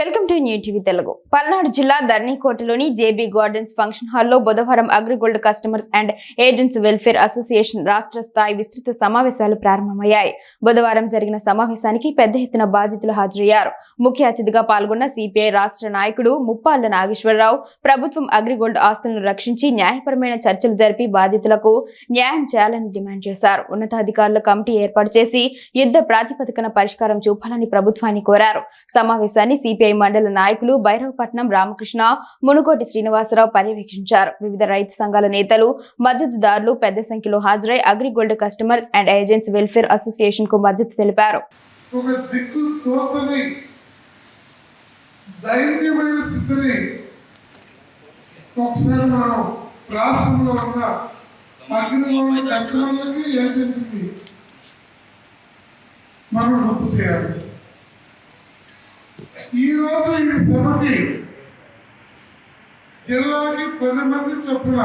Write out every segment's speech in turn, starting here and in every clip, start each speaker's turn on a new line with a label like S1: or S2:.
S1: Welcome New TV Telugu. Palnadu జిల్లా ధర్నీకోటలోని JB gardens function హాల్లో బుధవారం Agrigold customers and agents welfare association రాష్ట్ర స్థాయి విస్తృత సమావేశాలు ప్రారంభమయ్యాయి. బుధవారం జరిగిన సమావేశానికి పెద్ద ఎత్తున బాధితులు హాజరయ్యారు. ముఖ్య అతిథిగా పాల్గొన్న సిపిఐ రాష్ట్ర నాయకుడు ముప్పాళ్ళ నాగేశ్వరరావు ప్రభుత్వం అగ్రిగోల్డ్ ఆస్తులను రక్షించి న్యాయపరమైన చర్చలు జరిపి బాధితులకు న్యాయం చేయాలని డిమాండ్ చేశారు. ఉన్నతాధికారుల కమిటీ ఏర్పాటు చేసి యుద్ధ ప్రాతిపదికన పరిష్కారం చూపాలని ప్రభుత్వాన్ని కోరారు. సమావేశాన్ని సిపిఐ మండల నాయకులు భైరవపట్నం రామకృష్ణ మునుగోటి శ్రీనివాసరావు పర్యవేక్షించారు. వివిధ రైతు సంఘాల నేతలు మద్దతుదారులు పెద్ద సంఖ్యలో హాజరై Agrigold customers and agents welfare అసోసియేషన్కు మద్దతు తెలిపారు.
S2: దైన్యమైన స్థితిని ఒకసారి మనం రాష్ట్రంలో ఉన్న అగ్నిగోళ ఏజెంట్కి మనం గుర్తు చేయాలి. ఈరోజు ఈ సభకి జిల్లాకి పది మంది చొప్పున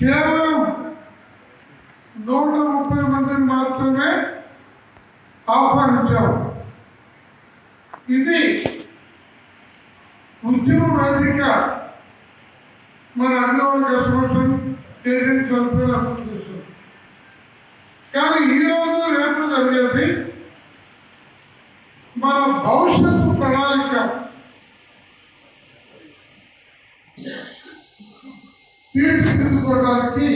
S2: కేవలం నూట ముప్పై మందిని మాత్రమే ఆహ్వానించాం. ఇది ఉద్యమ వేదిక మన అగ్నివాళ్ళ కస్టమర్స్ ఏజెంట్స్ వెల్ఫేర్ అసోసియేషన్. కానీ ఈరోజు రేపు జరిగేది భవిష్యత్తు ప్రణాళిక. తీర్చిదిద్దుకోవడానికి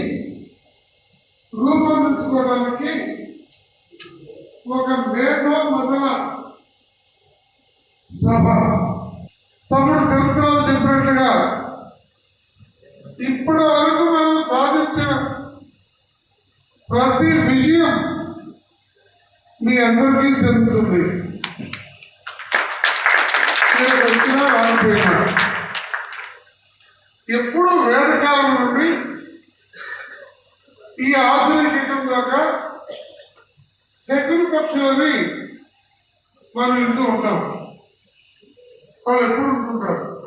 S2: రూపొందించుకోవడానికి ఒక మేధో మదన సభ. తమ్ముడు తిరుపతిరావు చెప్పినట్లుగా ఇప్పటి వరకు మనం సాధించిన ప్రతి విజయం మీ అందరికీ జరుగుతుంది నేను వచ్చినా రాకపోయినా ఎప్పుడు వేదకాలం నుండి ఈ ఆధునిక ఆధునికం దాకా సెకండ్ పక్షులని మనం ఇంటూ ఉంటాం. వాళ్ళు ఎప్పుడు ఉంటుంటారు?